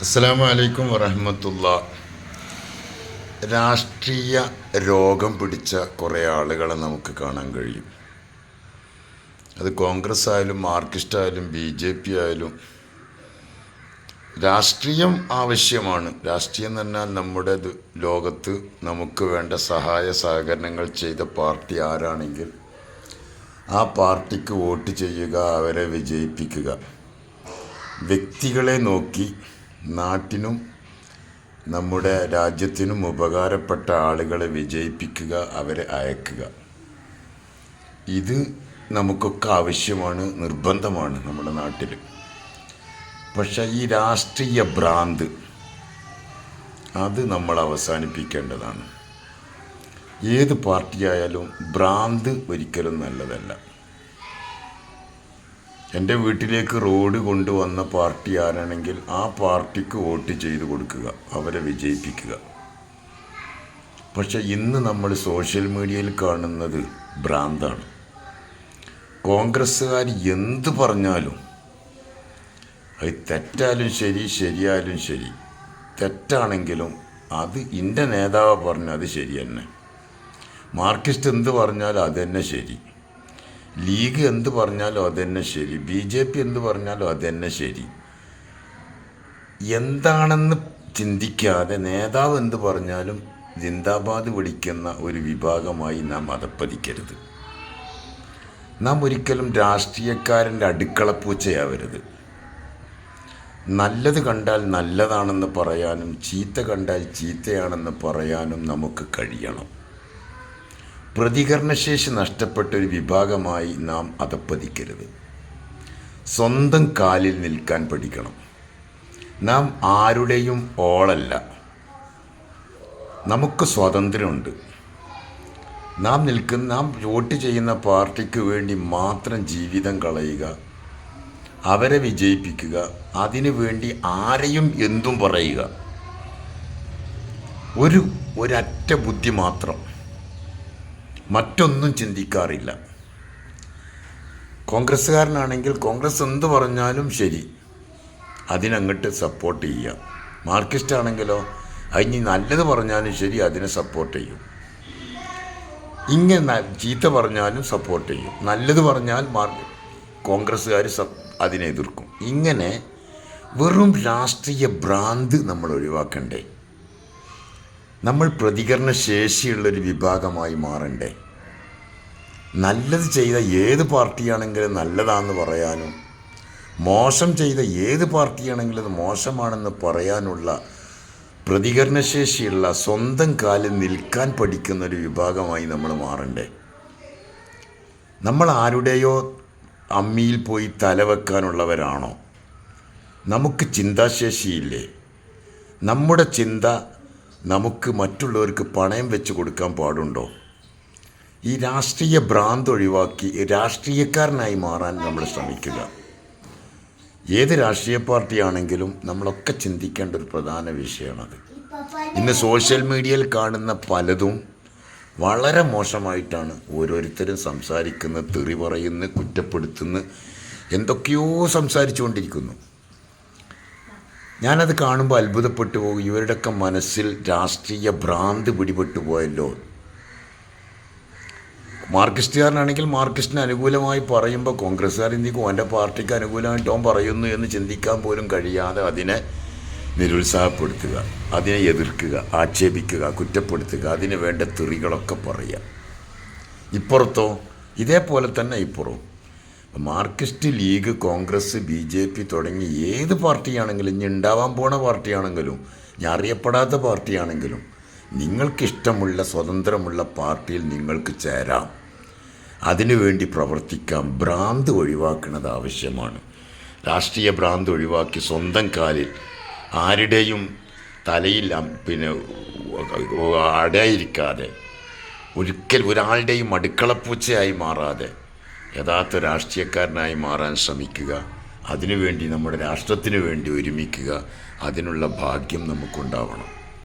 അസ്സാം വലൈക്കും വറഹമത്തുള്ള. രാഷ്ട്രീയ രോഗം പിടിച്ച കുറേ ആളുകളെ നമുക്ക് കാണാൻ കഴിയും. അത് കോൺഗ്രസ് ആയാലും മാർക്സിസ്റ്റ് ആയാലും ബി ജെ പി ആയാലും രാഷ്ട്രീയം ആവശ്യമാണ്. രാഷ്ട്രീയം പറഞ്ഞാൽ നമ്മുടെ ലോകത്ത് നമുക്ക് വേണ്ട സഹായ സഹകരണങ്ങൾ ചെയ്ത പാർട്ടി ആരാണെങ്കിൽ ആ പാർട്ടിക്ക് വോട്ട് ചെയ്യുക അവരെ വിജയിപ്പിക്കുക. വ്യക്തികളെ നോക്കി നാട്ടിനും നമ്മുടെ രാജ്യത്തിനും ഉപകാരപ്പെട്ട ആളുകളെ വിജയിപ്പിക്കുക അവരെ അയക്കുക. ഇത് നമുക്കൊക്കെ ആവശ്യമാണ് നിർബന്ധമാണ് നമ്മുടെ നാട്ടിൽ പക്ഷെ ഈ രാഷ്ട്രീയ ഭ്രാന്ത് അത് നമ്മൾ അവസാനിപ്പിക്കേണ്ടതാണ്. ഏത് പാർട്ടിയായാലും ഭ്രാന്ത് ഒരിക്കലും നല്ലതല്ല. എന്റെ വീട്ടിലേക്ക് റോഡ് കൊണ്ടുവന്ന പാർട്ടി ആരാണെങ്കിൽ ആ പാർട്ടിക്ക് വോട്ട് ചെയ്ത് കൊടുക്കുക അവരെ വിജയിപ്പിക്കുക. പക്ഷേ ഇന്ന് നമ്മൾ സോഷ്യൽ മീഡിയയിൽ കാണുന്നത് ഭ്രാന്താണ്. കോൺഗ്രസ്സുകാർ എന്ത് പറഞ്ഞാലും അത് തെറ്റാലും ശരി ശരിയായാലും ശരി. തെറ്റാണെങ്കിലും അത് എന്റെ നേതാവ് പറഞ്ഞു അത് ശരി തന്നെ. മാർക്കിസ്റ്റ് എന്ത് പറഞ്ഞാലും അത് തന്നെ ശരി. ലീഗ് എന്ത് പറഞ്ഞാലും അത് തന്നെ ശരി. ബി ജെ പി എന്ത് പറഞ്ഞാലും അത് തന്നെ ശരി. എന്താണെന്ന് ചിന്തിക്കാതെ നേതാവ് എന്ത് പറഞ്ഞാലും ജിന്ദാബാദ് വിളിക്കുന്ന ഒരു വിഭാഗമായി നാം അതപ്പതിക്കരുത് നാം ഒരിക്കലും രാഷ്ട്രീയക്കാരന്റെ അടുക്കളപ്പൂച്ചയാവരുത്. നല്ലത് കണ്ടാൽ നല്ലതാണെന്ന് പറയാനും ചീത്ത കണ്ടാൽ ചീത്തയാണെന്ന് പറയാനും നമുക്ക് കഴിയണം. പ്രതികരണശേഷി നഷ്ടപ്പെട്ട ഒരു വിഭാഗമായി നാം അതപ്പതിക്കരുത്. സ്വന്തം കാലിൽ നിൽക്കാൻ പഠിക്കണം. നാം ആരുടെയും ഓളല്ല. നമുക്ക് സ്വാതന്ത്ര്യമുണ്ട്. നാം നിൽക്കുന്ന നാം വോട്ട് ചെയ്യുന്ന പാർട്ടിക്ക് വേണ്ടി മാത്രം ജീവിതം കളയുക അവരെ വിജയിപ്പിക്കുക അതിനു വേണ്ടി ആരെയും എന്തും പറയുക. ഒരു ഒരറ്റ ബുദ്ധി മാത്രം. മറ്റൊന്നും ചിന്തിക്കാറില്ല. കോൺഗ്രസ്സുകാരനാണെങ്കിൽ കോൺഗ്രസ് എന്ത് പറഞ്ഞാലും ശരി. അതിനങ്ങോട്ട് സപ്പോർട്ട് ചെയ്യുക മാർക്സിസ്റ്റ് ആണെങ്കിലോ അതിന് നല്ലത് പറഞ്ഞാലും ശരി അതിനെ സപ്പോർട്ട് ചെയ്യും. ഇങ്ങനെ ചീത്ത പറഞ്ഞാലും സപ്പോർട്ട് ചെയ്യും. നല്ലത് പറഞ്ഞാൽ മാർ കോൺഗ്രസ്സുകാർ അതിനെ എതിർക്കും. ഇങ്ങനെ വെറും രാഷ്ട്രീയ ഭ്രാന്ത് നമ്മൾ ഒഴിവാക്കണ്ടേ? നമ്മൾ പ്രതികരണ ശേഷിയുള്ളൊരു വിഭാഗമായി മാറണ്ടേ? നല്ലത് ചെയ്ത ഏത് പാർട്ടിയാണെങ്കിലും നല്ലതാണെന്ന് പറയാനും മോശം ചെയ്ത ഏത് പാർട്ടിയാണെങ്കിലും മോശമാണെന്ന് പറയാനുള്ള പ്രതികരണശേഷിയുള്ള സ്വന്തം കാലിൽ നിൽക്കാൻ പഠിക്കുന്ന ഒരു വിഭാഗമായി നമ്മൾ മാറണ്ടേ? നമ്മൾ ആരുടെയോ അമ്മിയിൽ പോയി തലവെക്കാനുള്ളവരാണോ നമുക്ക് ചിന്താശേഷിയില്ലേ? നമ്മുടെ ചിന്ത നമുക്ക് മറ്റുള്ളവർക്ക് പണയം വെച്ച് കൊടുക്കാൻ പാടുണ്ടോ? ഈ രാഷ്ട്രീയ ഭ്രാന്ത് ഒഴിവാക്കി രാഷ്ട്രീയക്കാരനായി മാറാൻ നമ്മൾ ശ്രമിക്കുക. ഏത് രാഷ്ട്രീയ പാർട്ടിയാണെങ്കിലും നമ്മളൊക്കെ ചിന്തിക്കേണ്ട ഒരു പ്രധാന വിഷയമാണത്. ഇന്ന് സോഷ്യൽ മീഡിയയിൽ കാണുന്ന പലതും വളരെ മോശമായിട്ടാണ് ഓരോരുത്തരും സംസാരിക്കുന്നത് തെറി പറയുന്നു കുറ്റപ്പെടുത്തുന്നു എന്തൊക്കെയോ സംസാരിച്ചുകൊണ്ടിരിക്കുന്നു. ഞാനത് കാണുമ്പോൾ അത്ഭുതപ്പെട്ടു പോകും. ഇവരുടെയൊക്കെ മനസ്സിൽ രാഷ്ട്രീയ ഭ്രാന്ത് പിടിപെട്ടു പോയല്ലോ. മാർക്സിസ്റ്റുകാരനാണെങ്കിൽ മാർക്സിസ്റ്റിന് അനുകൂലമായി പറയുമ്പോൾ കോൺഗ്രസ്സുകാർ ഇന്ത്യക്കും അവന്റെ പാർട്ടിക്ക് അനുകൂലമായിട്ട് അവൻ പറയുന്നു എന്ന് ചിന്തിക്കാൻ പോലും കഴിയാതെ അതിനെ നിരുത്സാഹപ്പെടുത്തുക അതിനെ എതിർക്കുക ആക്ഷേപിക്കുക കുറ്റപ്പെടുത്തുക അതിന് വേണ്ട തെറികളൊക്കെ പറയുക. ഇപ്പുറത്തോ ഇതേപോലെ തന്നെ ഇപ്പുറവും. Marxist league Congress B J P തുടങ്ങി ഏത് പാർട്ടിയാണെങ്കിലും ഇനി ഉണ്ടാവാൻ പോണ പാർട്ടിയാണെങ്കിലും ഞാൻ അറിയപ്പെടാത്ത പാർട്ടിയാണെങ്കിലും നിങ്ങൾക്കിഷ്ടമുള്ള സ്വതന്ത്രമുള്ള പാർട്ടിയിൽ നിങ്ങൾക്ക് ചേരാം. അതിനുവേണ്ടി പ്രവർത്തിക്കാം. ഭ്രാന്ത് ഒഴിവാക്കുന്നത് ആവശ്യമാണ്. രാഷ്ട്രീയ ഭ്രാന്ത് ഒഴിവാക്കി സ്വന്തം കാലിൽ ആരുടെയും തലയിൽ പിന്നെ അടയിരിക്കാതെ ഒരിക്കൽ ഒരാളുടെയും അടുക്കളപ്പൂച്ചയായി മാറാതെ യഥാർത്ഥ രാഷ്ട്രീയക്കാരനായി മാറാൻ ശ്രമിക്കുക അതിനുവേണ്ടി നമ്മുടെ രാഷ്ട്രത്തിന് വേണ്ടി ഒരുമിക്കുക അതിനുള്ള ഭാഗ്യം നമുക്കുണ്ടാവണം.